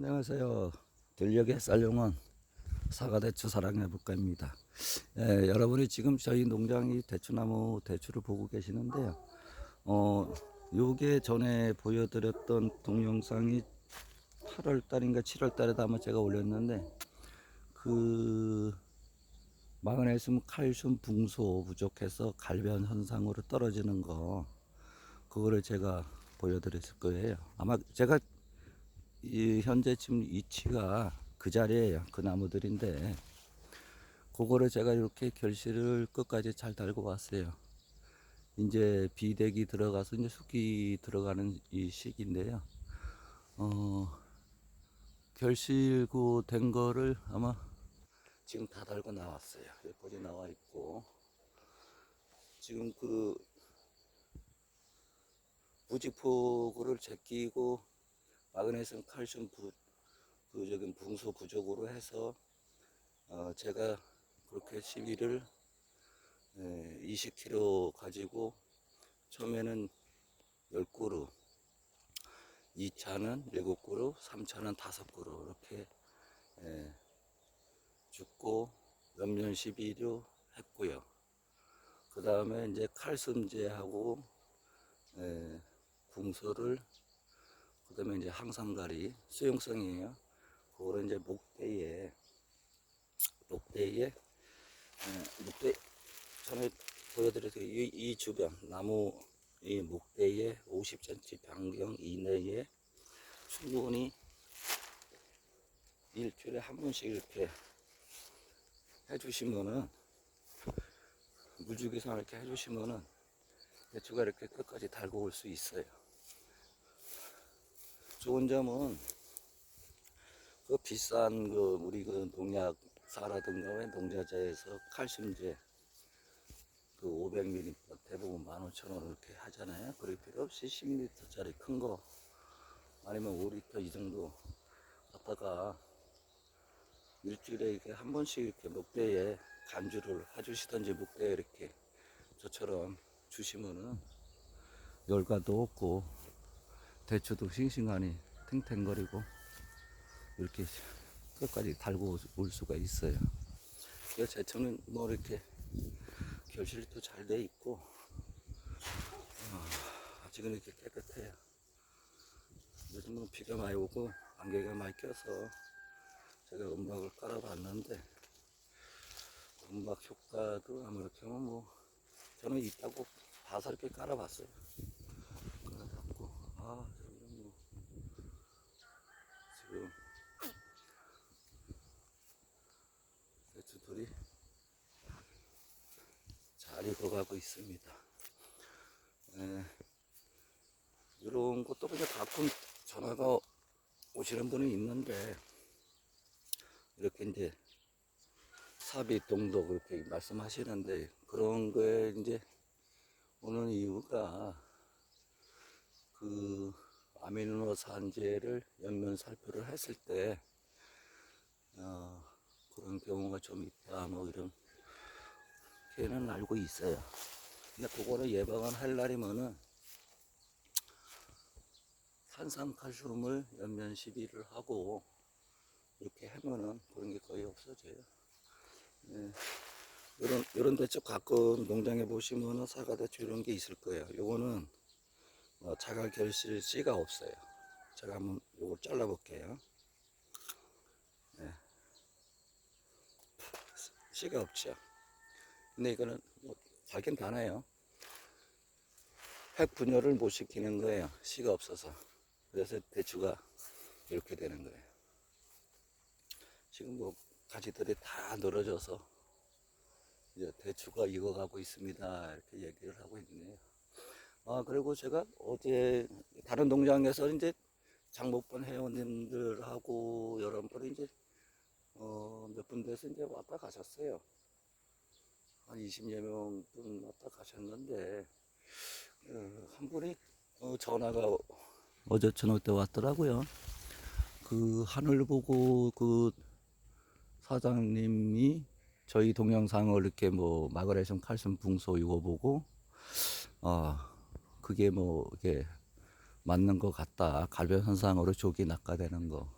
안녕하세요. 들녘의 쌀용원 사과대추 사랑의 북가입니다. 예, 여러분이 지금 저희 농장이 대추나무 대추를 보고 계시는데요. 어, 요게 전에 보여드렸던 동영상이 8월 달인가 7월 달에도 아마 제가 올렸는데 그 마그네슘, 칼슘, 붕소 부족해서 갈변 현상으로 떨어지는 거 그거를 제가 보여드렸을 거예요. 아마 제가 이 현재 지금 위치가 그 자리에요. 그 나무들인데 그거를 제가 이렇게 결실을 끝까지 잘 달고 왔어요. 이제 비대기 들어가서 이제 숙기 들어가는 이 시기인데요. 어, 결실고 된 거를 아마 지금 다 달고 나왔어요. 여기까지 나와 있고 지금 그 부직포구를 제끼고 마그네슘, 칼슘 부, 그 저기 붕소 부족으로 해서 어 제가 그렇게 시비를 에, 20kg 가지고 처음에는 10그루, 2차는 7그루, 3차는 5그루 이렇게 에, 죽고 연면 12료 했고요. 그 다음에 이제 칼슘제하고 에, 붕소를 그 다음에 이제 항상가리 수용성이에요. 그거를 이제 목대에 목대에 에, 목대 전에 보여드렸던 이, 이 주변 나무 이 목대에 50cm 반경 이내에 충분히 일주일에 한 번씩 이렇게 해주시면은 물주기상 이렇게 해주시면은 대추가 이렇게 끝까지 달고 올 수 있어요. 좋은 점은 그 비싼 그 우리 그 농약사라든가 왜 농자재에서 칼슘제 그 500ml 대부분 15,000원 이렇게 하잖아요. 그럴 필요 없이 10m짜리 큰 거 아니면 5리터 이 정도 갖다가 일주일에 이렇게 한 번씩 이렇게 목대에 간주를 해주시던지 목대에 이렇게 저처럼 주시면은 열과도 없고 대추도 싱싱하니 탱탱거리고 이렇게 끝까지 달고 올 수가 있어요. 이 제초는 뭐 이렇게 결실도 잘 돼 있고 어, 아직은 이렇게 깨끗해요. 요즘은 비가 많이 오고 안개가 많이 껴서 제가 음박을 깔아봤는데 음박 효과도 아무렇게 하면 뭐 저는 있다고 봐서 이렇게 깔아봤어요. 깔아봤고 아 저기는 뭐 지금 대추들이 잘 익어가고 있습니다. 예, 이런 것도 그냥 가끔 전화가 오시는 분이 있는데 이렇게 이제 사비 동도 그렇게 말씀하시는데 그런 거에 이제 오는 이유가 그 아미노산제를 연면 살포를 했을 때 어, 그런 경우가 좀 있다 뭐 이런 걔는 알고 있어요. 근데 그거를 예방을 할 날이면은 산산칼슘을 연면 시비를 하고 이렇게 하면은 그런 게 거의 없어져요. 예. 이런 이런 대추 가끔 농장에 보시면은 사과 대추 이런 게 있을 거예요. 요거는 어, 자가 결실 씨가 없어요. 제가 한번 요걸 잘라 볼게요. 예. 씨가 없죠. 근데 이거는 뭐 자긴 다네요. 핵 분열을 못 시키는 거예요. 씨가 없어서. 그래서 대추가 이렇게 되는 거예요. 지금 뭐 가지들이 다 늘어져서 이제 대추가 익어가고 있습니다. 이렇게 얘기를 하고 있네요. 아 그리고 제가 어제 다른 농장에서 이제 장목번 회원님들하고 여러분들이 이제 어 몇 분돼서 이제 왔다 가셨어요. 한 20여 명분 왔다 가셨는데 어, 한 분이 어, 전화가 어제 저녁 때 왔더라고요. 그 하늘 보고 그 사장님이 저희 동영상을 이렇게 뭐 마그네슘 칼슘 붕소 이거 보고 어 그게 뭐 이게 맞는 것 같다 갈변 현상으로 족이 낙가되는 거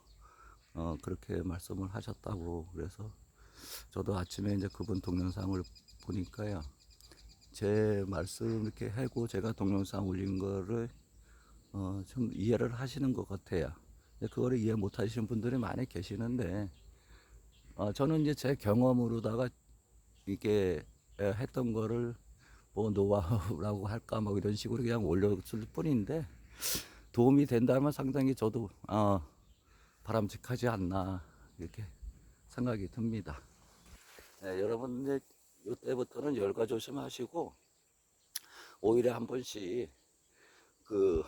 어, 그렇게 말씀을 하셨다고 그래서 저도 아침에 이제 그분 동영상을 보니까요. 제 말씀 이렇게 하고 제가 동영상 올린 거를 어, 좀 이해를 하시는 것 같아요. 그거를 이해 못 하시는 분들이 많이 계시는데 어, 저는 이제 제 경험으로다가 이게 에, 했던 거를 뭐 노하우라고 할까 뭐 이런 식으로 그냥 올렸을 뿐인데 도움이 된다면 상당히 저도 어, 바람직하지 않나 이렇게 생각이 듭니다. 네, 여러분 이제 이때부터는 열과 조심하시고 오일에 한 번씩 그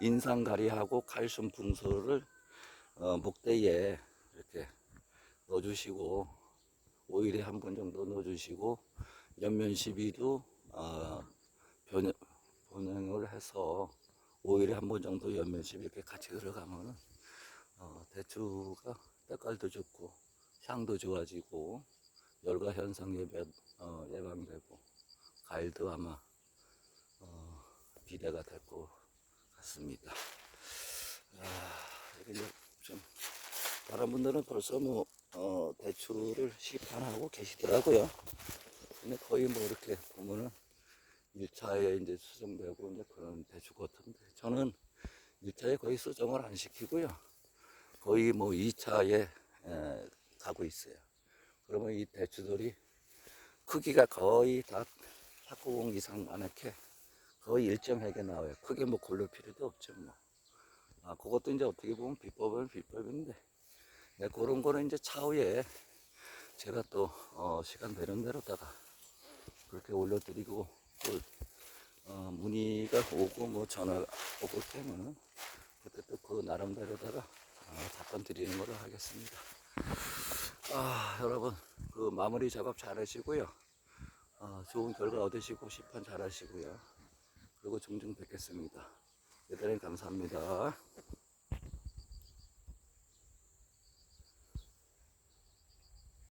인상가리하고 칼슘 붕소를 어, 목대에 이렇게 넣어주시고 오일에 한 번 정도 넣어주시고 연면 시비도 어, 변, 변형을 해서 오일에 한 번 정도 연면 시비 이렇게 같이 들어가면은 어, 대추가 때깔도 좋고 향도 좋아지고 열과 현상 예배, 어, 예방되고 과일도 아마 어, 비대가 될 것 같습니다. 아, 이제 좀 다른 분들은 벌써 뭐 어, 대추를 시판하고 계시더라고요. 근데 거의 뭐 이렇게 보면은 1차에 이제 수정되고 이제 그런 대추 같은데 저는 1차에 거의 수정을 안 시키고요. 거의 뭐 2차에 가고 있어요. 그러면 이 대추들이 크기가 거의 다190 이상 많게 거의 일정하게 나와요. 크게 뭐 고를 필요도 없죠, 뭐. 아, 그것도 이제 어떻게 보면 비법은 비법인데, 네, 그런 거는 이제 차후에 제가 또, 어, 시간 되는 대로다가 그렇게 올려드리고, 또, 어, 문의가 오고, 뭐 전화가 오고 때문에 그때 또 그 나름대로다가 어, 답변 드리는 걸로 하겠습니다. 아, 여러분, 그 마무리 작업 잘 하시고요. 어, 좋은 결과 얻으시고 시판 잘 하시고요. 그리고 종종 뵙겠습니다. 대단히 감사합니다.